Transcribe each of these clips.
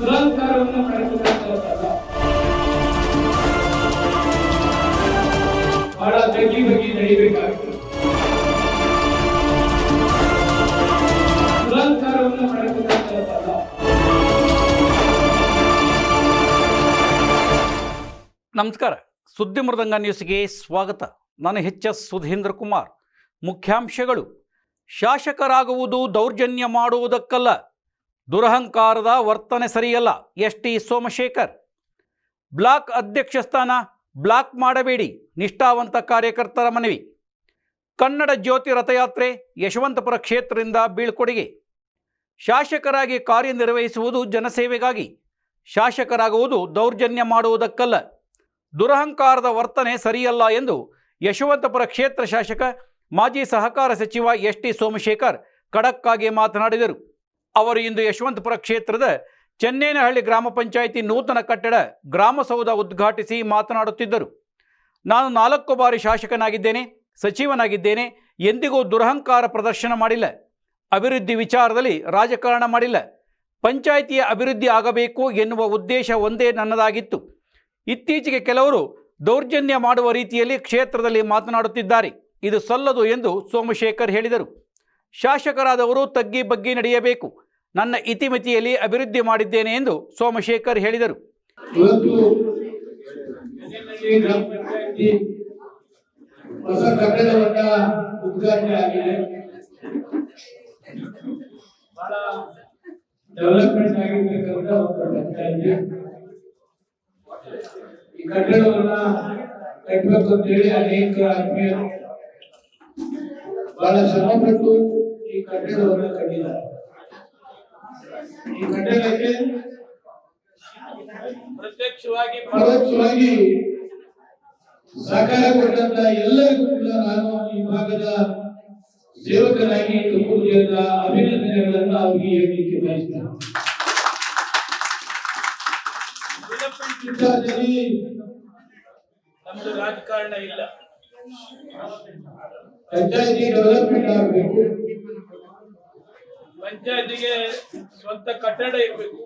ದುರಹಂಕಾರವನ್ನು ಪಡೆದುಕೊಳ್ಳುವಂತಲ್ಲ ಬಹಳ ತಗ್ಗಿ ಬಗ್ಗಿ ನಡಿಬೇಕಾಗ್ತದೆ ದುರಹಂಕಾರವನ್ನು ಪಡೆದುಕೊಳ್ಳುವಂತಲ್ಲ ನಮಸ್ಕಾರ. ಸುದ್ದಿ ಮೃದಂಗ ನ್ಯೂಸ್ಗೆ ಸ್ವಾಗತ. ನಾನು ಎಚ್ ಎಸ್ ಸುಧೀಂದ್ರ ಕುಮಾರ್. ಮುಖ್ಯಾಂಶಗಳು. ಶಾಸಕರಾಗುವುದು ದೌರ್ಜನ್ಯ ಮಾಡುವುದಕ್ಕಲ್ಲ. ದುರಹಂಕಾರದ ವರ್ತನೆ ಸರಿಯಲ್ಲ. S T Somashekar. ಬ್ಲಾಕ್ ಅಧ್ಯಕ್ಷ ಸ್ಥಾನ ಬ್ಲಾಕ್ ಮಾಡಬೇಡಿ. ನಿಷ್ಠಾವಂತ ಕಾರ್ಯಕರ್ತರ ಮನವಿ. ಕನ್ನಡ ಜ್ಯೋತಿ ರಥಯಾತ್ರೆ ಯಶವಂತಪುರ ಕ್ಷೇತ್ರದಿಂದ ಬೀಳ್ಕೊಡುಗೆ. ಶಾಸಕರಾಗಿ ಕಾರ್ಯನಿರ್ವಹಿಸುವುದು ಜನಸೇವೆಗಾಗಿ. ಶಾಸಕರಾಗುವುದು ದೌರ್ಜನ್ಯ ಮಾಡುವುದಕ್ಕಲ್ಲ. ದುರಹಂಕಾರದ ವರ್ತನೆ ಸರಿಯಲ್ಲ ಎಂದು ಯಶವಂತಪುರ ಕ್ಷೇತ್ರ ಶಾಸಕ, ಮಾಜಿ ಸಹಕಾರ ಸಚಿವ ಎಸ್ ಟಿ ಸೋಮಶೇಖರ್ ಖಡಕ್ಕಾಗಿ ಮಾತನಾಡಿದರು. ಅವರು ಇಂದು ಯಶವಂತಪುರ ಕ್ಷೇತ್ರದ ಚೆನ್ನೇನಹಳ್ಳಿ ಗ್ರಾಮ ಪಂಚಾಯಿತಿ ನೂತನ ಕಟ್ಟಡ ಗ್ರಾಮಸೌಧ ಉದ್ಘಾಟಿಸಿ ಮಾತನಾಡುತ್ತಿದ್ದರು. ನಾನು ನಾಲ್ಕು ಬಾರಿ ಶಾಸಕನಾಗಿದ್ದೇನೆ, ಸಚಿವನಾಗಿದ್ದೇನೆ, ಎಂದಿಗೂ ದುರಹಂಕಾರ ಪ್ರದರ್ಶನ ಮಾಡಿಲ್ಲ, ಅಭಿವೃದ್ಧಿ ವಿಚಾರದಲ್ಲಿ ರಾಜಕಾರಣ ಮಾಡಿಲ್ಲ, ಪಂಚಾಯಿತಿಯ ಅಭಿವೃದ್ಧಿ ಆಗಬೇಕು ಎನ್ನುವ ಉದ್ದೇಶ ಒಂದೇ ನನ್ನದಾಗಿತ್ತು. ಇತ್ತೀಚೆಗೆ ಕೆಲವರು ದೌರ್ಜನ್ಯ ಮಾಡುವ ರೀತಿಯಲ್ಲಿ ಕ್ಷೇತ್ರದಲ್ಲಿ ಮಾತನಾಡುತ್ತಿದ್ದಾರೆ, ಇದು ಸಲ್ಲದು ಎಂದು ಸೋಮಶೇಖರ್ ಹೇಳಿದರು. ಶಾಸಕರಾದವರು ತಗ್ಗಿ ಬಗ್ಗಿ ನಡೆಯಬೇಕು ನನ್ನ ಇತಿಮಿತಿಯಲ್ಲಿ ಅಭಿವೃದ್ಧಿ ಮಾಡಿದ್ದೇನೆ ಎಂದು ಸೋಮಶೇಖರ್ ಹೇಳಿದರು. ಬಹಳ ಅಂತ ಹೇಳಿ ಅನೇಕ ಬಹಳ ಶ್ರಮಪಟ್ಟು ಈ ಕಟ್ಟಡವನ್ನ ಕಟ್ಟಿದ್ದಾರೆ. ಈ ಪ್ರತ್ಯಕ್ಷವಾಗಿ ಪರೋಕ್ಷವಾಗಿ ಸಹಕಾರ ಕೊಟ್ಟಂತ ಎಲ್ಲರಿಗೂ ಕೂಡ ನಾನು ಈ ಭಾಗದ ಸೇವಕರಾಗಿ ತುಮಕೂರು ಜಿಲ್ಲೆಯ ಅಭಿನಂದನೆಗಳನ್ನ ಅವರಿಗೆ ಹೇಳಲಿಕ್ಕೆ ಬಯಸ್ತೇನೆ. ನಮ್ದು ರಾಜಕಾರಣ ಇಲ್ಲ. ಪಂಚಾಯತಿ ಡೆವಲಪ್ಮೆಂಟ್ ಆಗಬೇಕು. ಪಂಚಾಯತಿಗೆ ಸ್ವಂತ ಕಟ್ಟಡ ಇರಬೇಕು.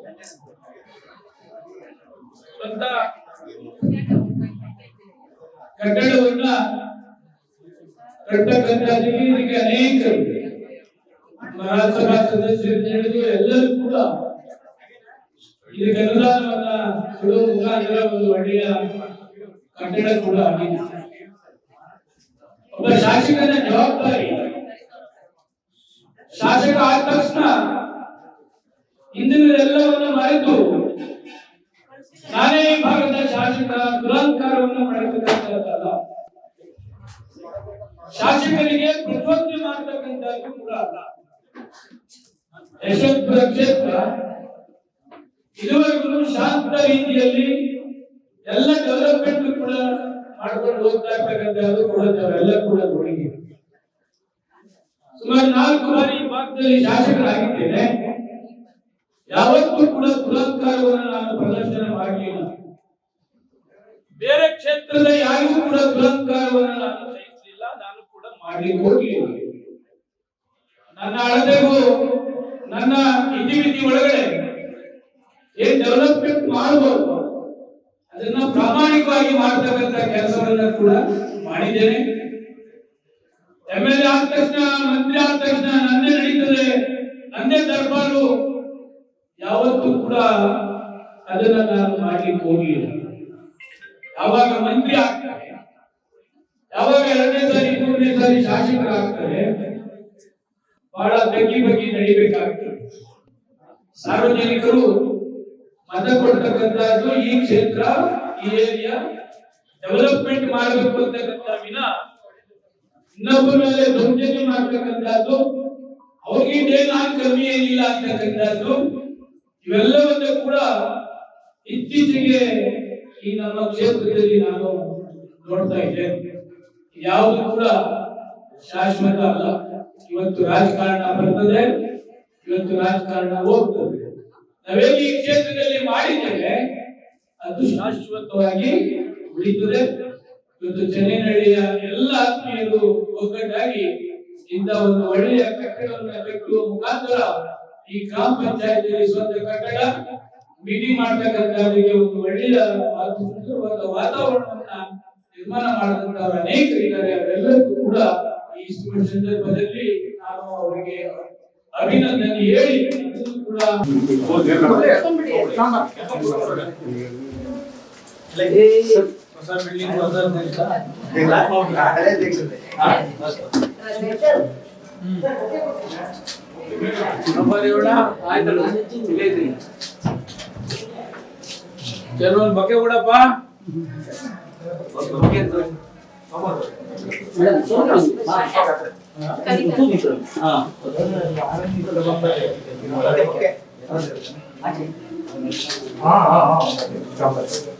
ಸ್ವಂತ ಕಟ್ಟಡವನ್ನ ಕಟ್ಟಕ್ಕಂತ ಇದಕ್ಕೆ ಅನೇಕ ಮಹಾಸಭಾ ಸದಸ್ಯರಿಂದ ಹಿಡಿದು ಎಲ್ಲರೂ ಕೂಡ ಇದಕ್ಕೆ ಅನುದಾನವನ್ನ ಕೊಡುವ ಮುಖಾಂತರ ಒಂದು ಒಳ್ಳೆಯ ಕಟ್ಟಡ ಕೂಡ ಆಗಿದೆ. ಒಬ್ಬ ಶಾಸಕನ ಜವಾಬ್ದಾರಿ ಶಾಸಕ ಆದ ತಕ್ಷಣ ಹಿಂದಿನದೆಲ್ಲವನ್ನ ಮರೆತು ನಾನೇ ಈ ಭಾಗದ ಶಾಸಕ ದುರಂಕಾರವನ್ನು ಮಾಡತಕ್ಕಂಥದ್ದಲ್ಲ ಶಾಸಕರಿಗೆ ಪ್ರಚೋದನೆ ಮಾಡತಕ್ಕಂಥದ್ದು ಕೂಡ ಅಲ್ಲ. ಯಶವಂತಪುರ ಕ್ಷೇತ್ರ ಇದುವರೆಗೂ ಶಾಂತ ರೀತಿಯಲ್ಲಿ ಎಲ್ಲ ಡೆವಲಪ್ಮೆಂಟ್ ಕೂಡ ಮಾಡ್ಕೊಂಡು ಹೋಗ್ತಾ ಇರ್ತಕ್ಕಂಥದ್ದು ಕೂಡ ನಾವೆಲ್ಲ ಕೂಡ ನೋಡಿದ್ದೀವಿ ಸುಮಾರು ನಾಲ್ಕು ಬಾರಿ ಈ ಭಾಗದಲ್ಲಿ ಶಾಸಕರಾಗಿದ್ದೇನೆ. ಯಾವತ್ತೂ ಕೂಡ ದುರಹಂಕಾರವನ್ನು ನಾನು ಪ್ರದರ್ಶನ ಮಾಡಲಿಲ್ಲ ಬೇರೆ ಕ್ಷೇತ್ರದ ಯಾರಿಗೂ ಕೂಡ ದುರಹಂಕಾರವನ್ನು ನಾನು ಸಹಿಸಲಿಲ್ಲ, ನಾನು ಕೂಡ ಮಾಡಿ ಹೋಗಲಿಲ್ಲ. ನನ್ನ ಅಳತೆಗೂ ನನ್ನ ಇತಿಮಿತಿ ಒಳಗಡೆ ಏನ್ ಡೆವಲಪ್ಮೆಂಟ್ ಮಾಡಬಹುದು ಅದನ್ನ ಪ್ರಾಮಾಣಿಕವಾಗಿ ಮಾಡ್ತಕ್ಕಂಥ ಕೆಲಸವನ್ನ ಕೂಡ ಮಾಡಿದ್ದೇನೆ. ಎಂ ಎಲ್ ಎ ಆದ ತಕ್ಷಣ, ಮಂತ್ರಿ ಆದ ತಕ್ಷಣ ನನ್ನೇ ನಡೀತದೆ. ನನ್ನೇ ದರ್ಬಾರು. ಯಾವತ್ತೂ ಕೂಡ ಅದನ್ನ ನಾನು ಮಾಡ್ಲಿಕ್ಕೆ ಹೋಗ್ಲಿಲ್ಲ. ಯಾವಾಗ ಮಂತ್ರಿ ಆಗ್ತಾರೆ, ಯಾವಾಗ ಎರಡನೇ ಸಾರಿ, ಮೂರನೇ ಸಾರಿ ಶಾಸಕರಾಗ್ತಾರೆ, ಬಹಳ ತಗ್ಗಿ ಬಗ್ಗಿ ನಡಿಬೇಕಾಗ್ತದೆ. ಸಾರ್ವಜನಿಕರು ಮತ ಕೊಡ್ತಕ್ಕಂಥದ್ದು ಈ ಕ್ಷೇತ್ರ, ಈ ಏರಿಯಾ ಡೆವಲಪ್ಮೆಂಟ್ ಮಾಡಬೇಕು ಅಂತಕ್ಕಂಥ ವಿನ ಇನ್ನೊಬ್ಬರ ಮೇಲೆ ಮಾಡ್ತಕ್ಕಂಥದ್ದು ಅವ್ರಿಗಿಂತ ನಾನು ಕಮ್ಮಿ ಏನಿಲ್ಲ ಅಂತಕ್ಕಂಥದ್ದು, ಇವೆಲ್ಲವನ್ನೂ ಕೂಡ ಇತ್ತೀಚೆಗೆ ಈ ನಮ್ಮ ಕ್ಷೇತ್ರದಲ್ಲಿ ನಾನು ನೋಡ್ತಾ ಇದ್ದೇನೆ ಯಾವುದು ಕೂಡ ಶಾಶ್ವತ ಅಲ್ಲ. ಇವತ್ತು ರಾಜಕಾರಣ ಬರ್ತದೆ, ಇವತ್ತು ರಾಜಕಾರಣ ಹೋಗ್ತದೆ. ನಾವೇನು ಈ ಕ್ಷೇತ್ರದಲ್ಲಿ ಮಾಡಿದ್ದೇವೆ, ಅದು ಶಾಶ್ವತವಾಗಿ ಉಳಿತದೆ. ಇವತ್ತು ಚೆನ್ನೈನಹಳ್ಳಿಯ ಎಲ್ಲ ಆತ್ಮೀಯರು ಒಗ್ಗಟ್ಟಾಗಿ ಇಂಥ ಒಂದು ಒಳ್ಳೆಯ ಕಟ್ಟಡವನ್ನು ಕಟ್ಟುವ ಮುಖಾಂತರ ಈ ಗ್ರಾಮ ಪಂಚಾಯತಿಯಲ್ಲಿ ಸ್ವಂತ ಕಟ್ಟಡ ಮೀಟಿಂಗ್ ಮಾಡ್ತಕ್ಕಂಥವರಿಗೆ ಒಂದು ಒಳ್ಳೆಯ ಸುಂದರವಾದ ವಾತಾವರಣವನ್ನ ನಿರ್ಮಾಣ ಮಾಡಿದಂತವರು ಅನೇಕರಿದ್ದಾರೆ ಅವರೆಲ್ಲರಿಗೂ ಕೂಡ ಈ ಶುಭ ಸಂದರ್ಭದಲ್ಲಿ ನಾನು ಅವರಿಗೆ ಅಭಿನಂದನೆ ಹೇಳಿ ಇದನ್ನು ಕೂಡ ಕೆಲವೊಂದು ಬಗ್ಗೆ ಕೊಡಪ್ಪ ಈ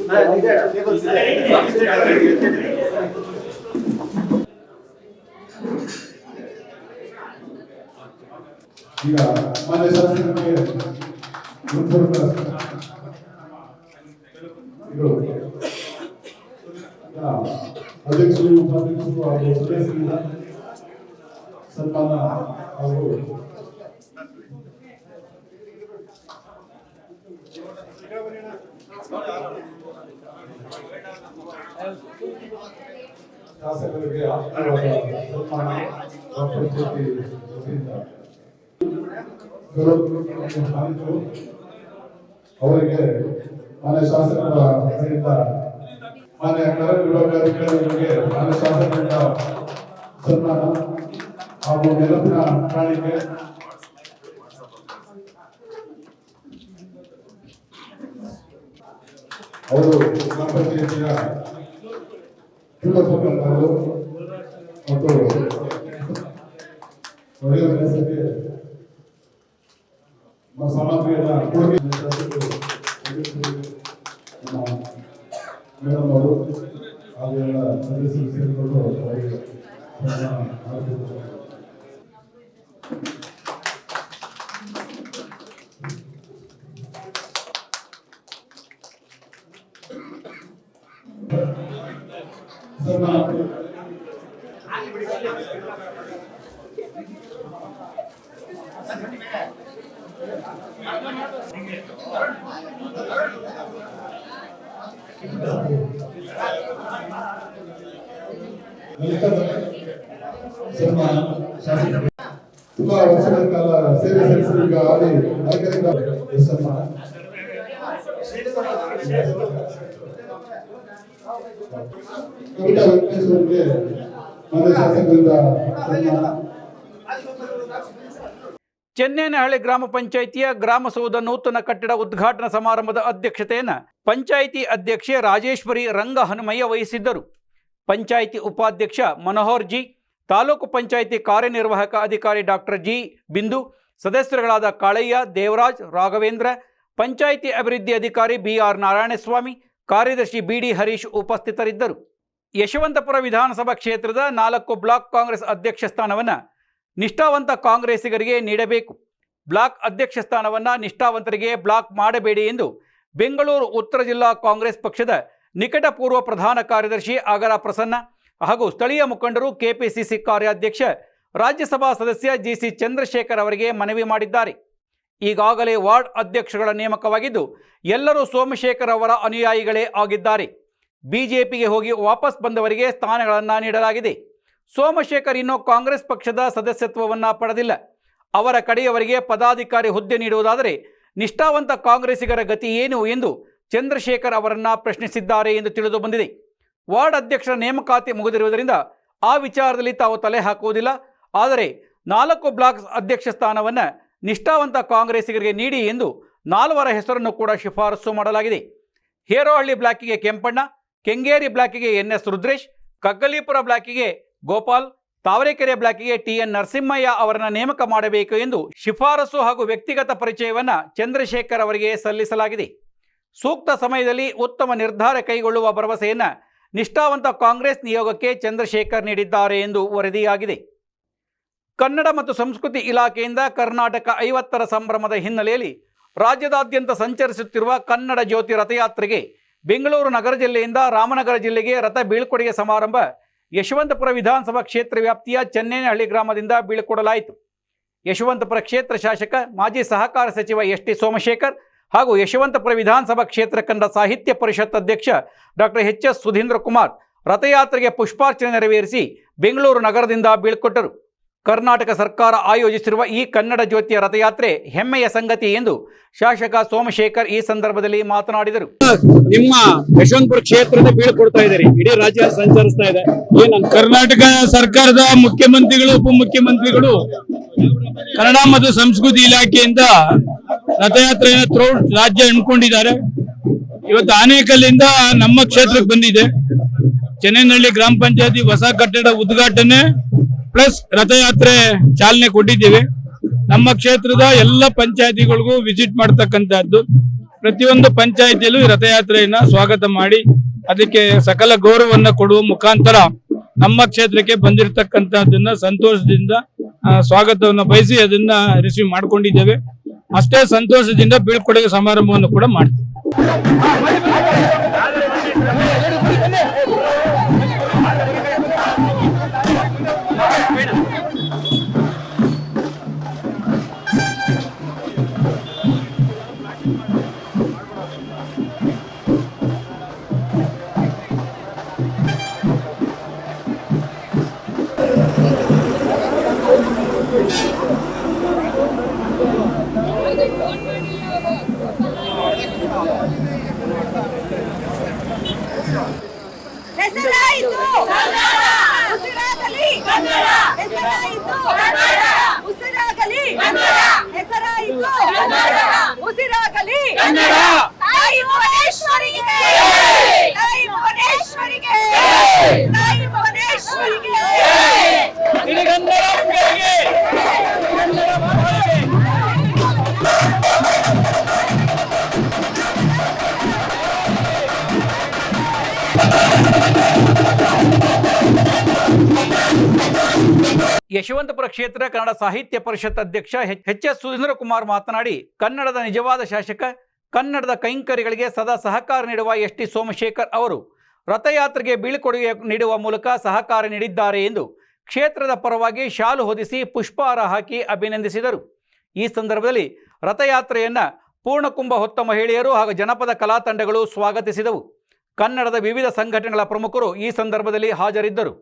ಈ ಕಡೆ ಈಗ ಮಾನ್ಯ ಶಾಸಕರಿಗೆ ಮುಂದುವರೆದ ಇದು ಆ, ಅಧ್ಯಕ್ಷರು ಉಪಾಧ್ಯಕ್ಷರು ಹಾಗೂ ಸದಸ್ಯರಿಂದ ಸನ್ಮಾನ ಹಾಗೂ ಶಾಸಕರಿಗೆ ಆಶೀರ್ವಾದ ಸನ್ಮಾನ ಡಾಕ್ಟರ್ ಜ್ಯೋತಿ ವತಿಯಿಂದ ಗೌರವ ಮಾಡಿದ್ರು ಅವರಿಗೆ ಮಾನ್ಯ ಶಾಸಕರ ಕಡೆಯಿಂದ ಮಾನ್ಯ ಕರಣ್ ವಿಭಾಗಾಧಿಕಾರಿಗಳಿಗೆ ಮಾನ್ಯ ಶಾಸಕರಿಂದ ಸನ್ಮಾನ ಹಾಗೂ ನೆನಪಿನ ಕಾಣಿಕೆ ಅವರು ಗ್ರಾಮ ಪಂಚಾಯತಿಯ ತಿರುಪತಿಗಳು ಮತ್ತು ನಮ್ಮ ಸಾಮಗ್ರಿಯನ್ನ ಕೊಡುಗೆ ಶಾಸಕರು ನಮ್ಮ ಮೇಡಮ್ ಅವರು ಹಾಗೂ ಎಲ್ಲ ಸದಸ್ಯರು ಸೇರಿಕೊಂಡು ತುಂಬಾ ವರ್ಷಗಳ ಕಾಲ ಸೇವೆ ಸಲ್ಲಿಸಿದ ಈಗ ಆಡಿ ನಾಯಕರಿಂದ ಸನ್ಮಾನ ಕವಿತಾ ವೆಂಕಟೇಶ್ವರರಿಗೆ ಮಾನ್ಯ ಶಾಸಕರಿಂದ ಸನ್ಮಾನ ಚೆನ್ನೇನಹಳ್ಳಿ ಗ್ರಾಮ ಪಂಚಾಯಿತಿಯ ಗ್ರಾಮಸೌಧ ನೂತನ ಕಟ್ಟಡ ಉದ್ಘಾಟನಾ ಸಮಾರಂಭದ ಅಧ್ಯಕ್ಷತೆಯನ್ನು ಪಂಚಾಯಿತಿ ಅಧ್ಯಕ್ಷೆ ರಾಜೇಶ್ವರಿ ರಂಗ ಹನುಮಯ್ಯ ವಹಿಸಿದ್ದರು. ಪಂಚಾಯಿತಿ ಉಪಾಧ್ಯಕ್ಷ ಮನೋಹರ್ ಜಿ, ತಾಲೂಕು ಪಂಚಾಯಿತಿ ಕಾರ್ಯನಿರ್ವಾಹಕ ಅಧಿಕಾರಿ ಡಾಕ್ಟರ್ ಜಿ ಬಿಂದು, ಸದಸ್ಯರುಗಳಾದ ಕಾಳಯ್ಯ, ದೇವರಾಜ್, ರಾಘವೇಂದ್ರ, ಪಂಚಾಯಿತಿ ಅಭಿವೃದ್ಧಿ ಅಧಿಕಾರಿ ಬಿ ಆರ್ ನಾರಾಯಣಸ್ವಾಮಿ, ಕಾರ್ಯದರ್ಶಿ ಬಿ ಡಿ ಹರೀಶ್ ಉಪಸ್ಥಿತರಿದ್ದರು. ಯಶವಂತಪುರ ವಿಧಾನಸಭಾ ಕ್ಷೇತ್ರದ ನಾಲ್ಕು ಬ್ಲಾಕ್ ಕಾಂಗ್ರೆಸ್ ಅಧ್ಯಕ್ಷ ಸ್ಥಾನವನ್ನು ನಿಷ್ಠಾವಂತ ಕಾಂಗ್ರೆಸ್ಸಿಗರಿಗೆ ನೀಡಬೇಕು. ಬ್ಲಾಕ್ ಅಧ್ಯಕ್ಷ ಸ್ಥಾನವನ್ನು ನಿಷ್ಠಾವಂತರಿಗೆ ಬ್ಲಾಕ್ ಮಾಡಬೇಡಿ ಎಂದು ಬೆಂಗಳೂರು ಉತ್ತರ ಜಿಲ್ಲಾ ಕಾಂಗ್ರೆಸ್ ಪಕ್ಷದ ನಿಕಟಪೂರ್ವ ಪ್ರಧಾನ ಕಾರ್ಯದರ್ಶಿ ಆಗರ ಪ್ರಸನ್ನ ಹಾಗೂ ಸ್ಥಳೀಯ ಮುಖಂಡರು ಕೆಪಿಸಿಸಿ ಕಾರ್ಯಾಧ್ಯಕ್ಷ, ರಾಜ್ಯಸಭಾ ಸದಸ್ಯ ಜಿಸಿ ಚಂದ್ರಶೇಖರ್ ಅವರಿಗೆ ಮನವಿ ಮಾಡಿದ್ದಾರೆ. ಈಗಾಗಲೇ ವಾರ್ಡ್ ಅಧ್ಯಕ್ಷಗಳ ನೇಮಕವಾಗಿದ್ದು, ಎಲ್ಲರೂ ಸೋಮಶೇಖರ್ ಅವರ ಅನುಯಾಯಿಗಳೇ ಆಗಿದ್ದಾರೆ. ಬಿಜೆಪಿಗೆ ಹೋಗಿ ವಾಪಸ್ ಬಂದವರಿಗೆ ಸ್ಥಾನಗಳನ್ನು ನೀಡಲಾಗಿದೆ. ಸೋಮಶೇಖರ್ ಇನ್ನೂ ಕಾಂಗ್ರೆಸ್ ಪಕ್ಷದ ಸದಸ್ಯತ್ವವನ್ನು ಪಡೆದಿಲ್ಲ. ಅವರ ಕಡೆಯವರಿಗೆ ಪದಾಧಿಕಾರಿ ಹುದ್ದೆ ನೀಡುವುದಾದರೆ ನಿಷ್ಠಾವಂತ ಕಾಂಗ್ರೆಸ್ಸಿಗರ ಗತಿ ಏನು ಎಂದು ಚಂದ್ರಶೇಖರ್ ಅವರನ್ನು ಪ್ರಶ್ನಿಸಿದ್ದಾರೆ ಎಂದು ತಿಳಿದು ಬಂದಿದೆ. ವಾರ್ಡ್ ಅಧ್ಯಕ್ಷರ ನೇಮಕಾತಿ ಮುಗಿದಿರುವುದರಿಂದ ಆ ವಿಚಾರದಲ್ಲಿ ತಾವು ತಲೆ ಹಾಕುವುದಿಲ್ಲ. ಆದರೆ ನಾಲ್ಕು ಬ್ಲಾಕ್ ಅಧ್ಯಕ್ಷ ಸ್ಥಾನವನ್ನು ನಿಷ್ಠಾವಂತ ಕಾಂಗ್ರೆಸ್ಸಿಗರಿಗೆ ನೀಡಿ ಎಂದು ನಾಲ್ವರ ಹೆಸರನ್ನು ಕೂಡ ಶಿಫಾರಸು ಮಾಡಲಾಗಿದೆ. ಹೇರೋಹಳ್ಳಿ ಬ್ಲಾಕಿಗೆ ಕೆಂಪಣ್ಣ, ಕೆಂಗೇರಿ ಬ್ಲಾಕಿಗೆ ಎನ್ ಎಸ್ ರುದ್ರೇಶ್, ಕಗ್ಗಲೀಪುರ ಬ್ಲಾಕಿಗೆ ಗೋಪಾಲ್, ತಾವರೆಕೆರೆ ಬ್ಲಾಕ್ಗೆ ಟಿ. ಎನ್. ನರಸಿಂಹಯ್ಯ ಅವರನ್ನು ನೇಮಕ ಮಾಡಬೇಕು ಎಂದು ಶಿಫಾರಸು ಹಾಗೂ ವ್ಯಕ್ತಿಗತ ಪರಿಚಯವನ್ನು ಚಂದ್ರಶೇಖರ್ ಅವರಿಗೆ ಸಲ್ಲಿಸಲಾಗಿದೆ. ಸೂಕ್ತ ಸಮಯದಲ್ಲಿ ಉತ್ತಮ ನಿರ್ಧಾರ ಕೈಗೊಳ್ಳುವ ಭರವಸೆಯನ್ನು ನಿಷ್ಠಾವಂತ ಕಾಂಗ್ರೆಸ್ ನಿಯೋಗಕ್ಕೆ ಚಂದ್ರಶೇಖರ್ ನೀಡಿದ್ದಾರೆ ಎಂದು ವರದಿಯಾಗಿದೆ. ಕನ್ನಡ ಮತ್ತು ಸಂಸ್ಕೃತಿ ಇಲಾಖೆಯಿಂದ ಕರ್ನಾಟಕ ಐವತ್ತರ ಸಂಭ್ರಮದ ಹಿನ್ನೆಲೆಯಲ್ಲಿ ರಾಜ್ಯದಾದ್ಯಂತ ಸಂಚರಿಸುತ್ತಿರುವ ಕನ್ನಡ ಜ್ಯೋತಿ ರಥಯಾತ್ರೆಗೆ ಬೆಂಗಳೂರು ನಗರ ಜಿಲ್ಲೆಯಿಂದ ರಾಮನಗರ ಜಿಲ್ಲೆಗೆ ರಥ ಬೀಳ್ಕೊಡುಗೆ ಸಮಾರಂಭ ಯಶವಂತಪುರ ವಿಧಾನಸಭಾ ಕ್ಷೇತ್ರ ವ್ಯಾಪ್ತಿಯ ಚೆನ್ನೇನಹಳ್ಳಿ ಗ್ರಾಮದಿಂದ ಬೀಳ್ಕೊಡಲಾಯಿತು. ಯಶವಂತಪುರ ಕ್ಷೇತ್ರ ಶಾಸಕ, ಮಾಜಿ ಸಹಕಾರ ಸಚಿವ ಎಸ್ ಟಿ ಸೋಮಶೇಖರ್ ಹಾಗೂ ಯಶವಂತಪುರ ವಿಧಾನಸಭಾ ಕ್ಷೇತ್ರ ಕಂಡ ಸಾಹಿತ್ಯ ಪರಿಷತ್ ಅಧ್ಯಕ್ಷ doctor H S Sudhindra Kumar ರಥಯಾತ್ರೆಗೆ ಪುಷ್ಪಾರ್ಚನೆ ನೆರವೇರಿಸಿ ಬೆಂಗಳೂರು ನಗರದಿಂದ ಬೀಳ್ಕೊಟ್ಟರು. ಕರ್ನಾಟಕ ಸರ್ಕಾರ ಆಯೋಜಿಸಿರುವ ಈ ಕನ್ನಡ ಜ್ಯೋತಿಯ ರಥಯಾತ್ರೆ ಹೆಮ್ಮೆಯ ಸಂಗತಿ ಎಂದು ಶಾಸಕ ಸೋಮಶೇಖರ್ ಈ ಸಂದರ್ಭದಲ್ಲಿ ಮಾತನಾಡಿದರು. ನಿಮ್ಮ ಯಶವಂತಪುರ ಕ್ಷೇತ್ರದ ಬೀಳ್ಕೊಡ್ತಾ ಇದ್ದಾರೆ. ಇಡೀ ರಾಜ್ಯ ಸಂಚರಿಸ್ತಾ ಇದೆ. ಕರ್ನಾಟಕ ಸರ್ಕಾರದ ಮುಖ್ಯಮಂತ್ರಿಗಳು ಉಪಮುಖ್ಯಮಂತ್ರಿಗಳು ಕನ್ನಡ ಮತ್ತು ಸಂಸ್ಕೃತಿ ಇಲಾಖೆಯಿಂದ ರಥಯಾತ್ರೆಯನ್ನು ಥ್ರೂಟ್ ರಾಜ್ಯ ಹಮ್ಮಿಕೊಂಡಿದ್ದಾರೆ. ಇವತ್ತು ಆನೇಕಲ್ಲಿಂದ ನಮ್ಮ ಕ್ಷೇತ್ರಕ್ಕೆ ಬಂದಿದೆ. ಚೆನ್ನೈನಹಳ್ಳಿ ಗ್ರಾಮ ಪಂಚಾಯತಿ ಹೊಸ ಕಟ್ಟಡ ಉದ್ಘಾಟನೆ ಪ್ಲಸ್ ರಥಯಾತ್ರೆ ಚಾಲನೆ ಕೊಟ್ಟಿದ್ದೀವಿ. ನಮ್ಮ ಕ್ಷೇತ್ರದ ಎಲ್ಲ ಪಂಚಾಯತಿಗಳಿಗೂ ವಿಸಿಟ್ ಮಾಡ್ತಕ್ಕಂತಹದ್ದು ಪ್ರತಿಯೊಂದು ಪಂಚಾಯತಿಯಲ್ಲೂ ರಥಯಾತ್ರೆಯನ್ನ ಸ್ವಾಗತ ಮಾಡಿ, ಅದಕ್ಕೆ ಸಕಲ ಗೌರವವನ್ನ ಕೊಡುವ ಮುಖಾಂತರ ನಮ್ಮ ಕ್ಷೇತ್ರಕ್ಕೆ ಬಂದಿರತಕ್ಕಂತಹದನ್ನ ಸಂತೋಷದಿಂದ ಸ್ವಾಗತವನ್ನು ಬಯಸಿ ಅದನ್ನ ರಿಸೀವ್ ಮಾಡ್ಕೊಂಡಿದ್ದೇವೆ. ಅಷ್ಟೇ ಸಂತೋಷದಿಂದ ಬೀಳ್ಕೊಡುಗೆ ಸಮಾರಂಭವನ್ನು ಕೂಡ ಮಾಡ್ತೀವಿ. ಉಸಿರಾಗಲಿ. ತಾಯಿ ಯಶವಂತಪುರ ಕ್ಷೇತ್ರ ಕನ್ನಡ ಸಾಹಿತ್ಯ ಪರಿಷತ್ ಅಧ್ಯಕ್ಷ ಎಚ್ ಎಸ್ ಸುಧೀಂದ್ರ ಕುಮಾರ್ ಮಾತನಾಡಿ, ಕನ್ನಡದ ನಿಜವಾದ ಶಾಸಕ, ಕನ್ನಡದ ಕೈಂಕರ್ಯಗಳಿಗೆ ಸದಾ ಸಹಕಾರ ನೀಡುವ ಎಸ್ ಟಿ ಸೋಮಶೇಖರ್ ಅವರು ರಥಯಾತ್ರೆಗೆ ಬೀಳ್ಕೊಡುಗೆ ನೀಡುವ ಮೂಲಕ ಸಹಕಾರ ನೀಡಿದ್ದಾರೆ ಎಂದು ಕ್ಷೇತ್ರದ ಪರವಾಗಿ ಶಾಲು ಹೊದಿಸಿ ಪುಷ್ಪಹಾರ ಹಾಕಿ ಅಭಿನಂದಿಸಿದರು. ಈ ಸಂದರ್ಭದಲ್ಲಿ ರಥಯಾತ್ರೆಯನ್ನು ಪೂರ್ಣಕುಂಭ ಹೊತ್ತ ಮಹಿಳೆಯರು ಹಾಗೂ ಜನಪದ ಕಲಾ ತಂಡಗಳು ಸ್ವಾಗತಿಸಿದವು. ಕನ್ನಡದ ವಿವಿಧ ಸಂಘಟನೆಗಳ ಪ್ರಮುಖರು ಈ ಸಂದರ್ಭದಲ್ಲಿ ಹಾಜರಿದ್ದರು.